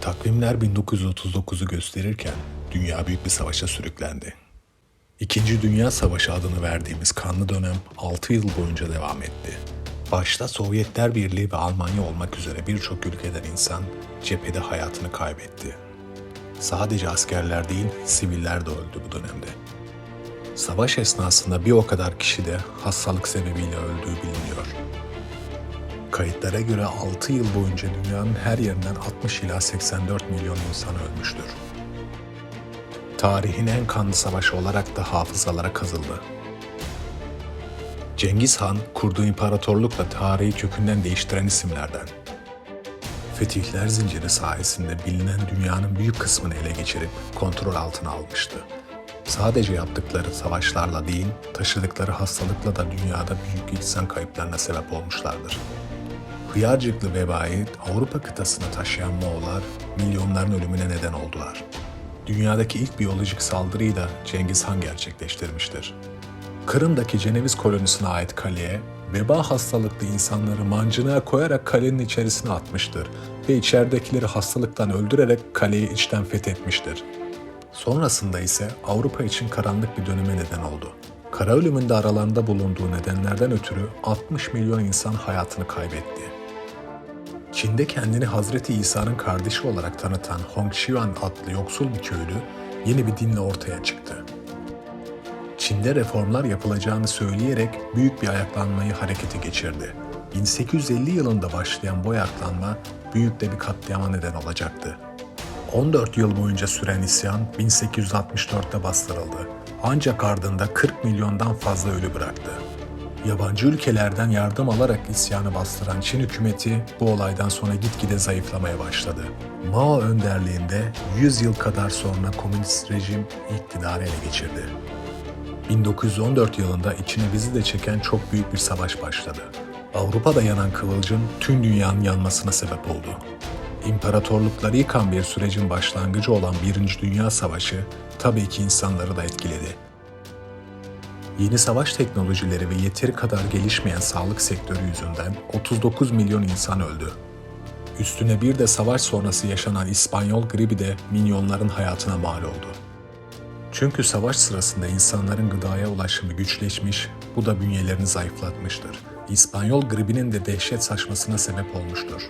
Takvimler 1939'u gösterirken dünya büyük bir savaşa sürüklendi. İkinci Dünya Savaşı adını verdiğimiz kanlı dönem 6 yıl boyunca devam etti. Başta Sovyetler Birliği ve Almanya olmak üzere birçok ülkeden insan cephede hayatını kaybetti. Sadece askerler değil, siviller de öldü bu dönemde. Savaş esnasında bir o kadar kişi de hastalık sebebiyle öldüğü biliniyor. Kayıtlara göre 6 yıl boyunca dünyanın her yerinden 60 ila 84 milyon insan ölmüştür. Tarihin en kanlı savaşı olarak da hafızalara kazıldı. Cengiz Han, kurduğu imparatorlukla tarihi kökünden değiştiren isimlerden. Fetihler zinciri sayesinde bilinen dünyanın büyük kısmını ele geçirip kontrol altına almıştı. Sadece yaptıkları savaşlarla değil, taşıdıkları hastalıkla da dünyada büyük insan kayıplarına sebep olmuşlardır. Hıyarcıklı vebayı Avrupa kıtasına taşıyan Moğollar milyonların ölümüne neden oldular. Dünyadaki ilk biyolojik saldırıyı da Cengiz Han gerçekleştirmiştir. Kırım'daki Ceneviz kolonisine ait kaleye veba hastalıklı insanları mancınığa koyarak kalenin içerisine atmıştır ve içeridekileri hastalıktan öldürerek kaleyi içten fethetmiştir. Sonrasında ise Avrupa için karanlık bir döneme neden oldu. Kara ölümünde aralarında bulunduğu nedenlerden ötürü 60 milyon insan hayatını kaybetti. Çin'de kendini Hazreti İsa'nın kardeşi olarak tanıtan Hong Xiuan adlı yoksul bir köylü yeni bir dinle ortaya çıktı. Çin'de reformlar yapılacağını söyleyerek büyük bir ayaklanmayı harekete geçirdi. 1850 yılında başlayan bu ayaklanma büyük de bir katliama neden olacaktı. 14 yıl boyunca süren isyan 1864'te bastırıldı. Ancak ardında 40 milyondan fazla ölü bıraktı. Yabancı ülkelerden yardım alarak isyanı bastıran Çin hükümeti bu olaydan sonra gitgide zayıflamaya başladı. Mao önderliğinde 100 yıl kadar sonra komünist rejim iktidarı ele geçirdi. 1914 yılında içine bizi de çeken çok büyük bir savaş başladı. Avrupa'da yanan kıvılcım tüm dünyanın yanmasına sebep oldu. İmparatorlukları yıkan bir sürecin başlangıcı olan Birinci Dünya Savaşı tabii ki insanları da etkiledi. Yeni savaş teknolojileri ve yeteri kadar gelişmeyen sağlık sektörü yüzünden 39 milyon insan öldü. Üstüne bir de savaş sonrası yaşanan İspanyol gribi de milyonların hayatına mal oldu. Çünkü savaş sırasında insanların gıdaya ulaşımı güçleşmiş, bu da bünyelerini zayıflatmıştır. İspanyol gribinin de dehşet saçmasına sebep olmuştur.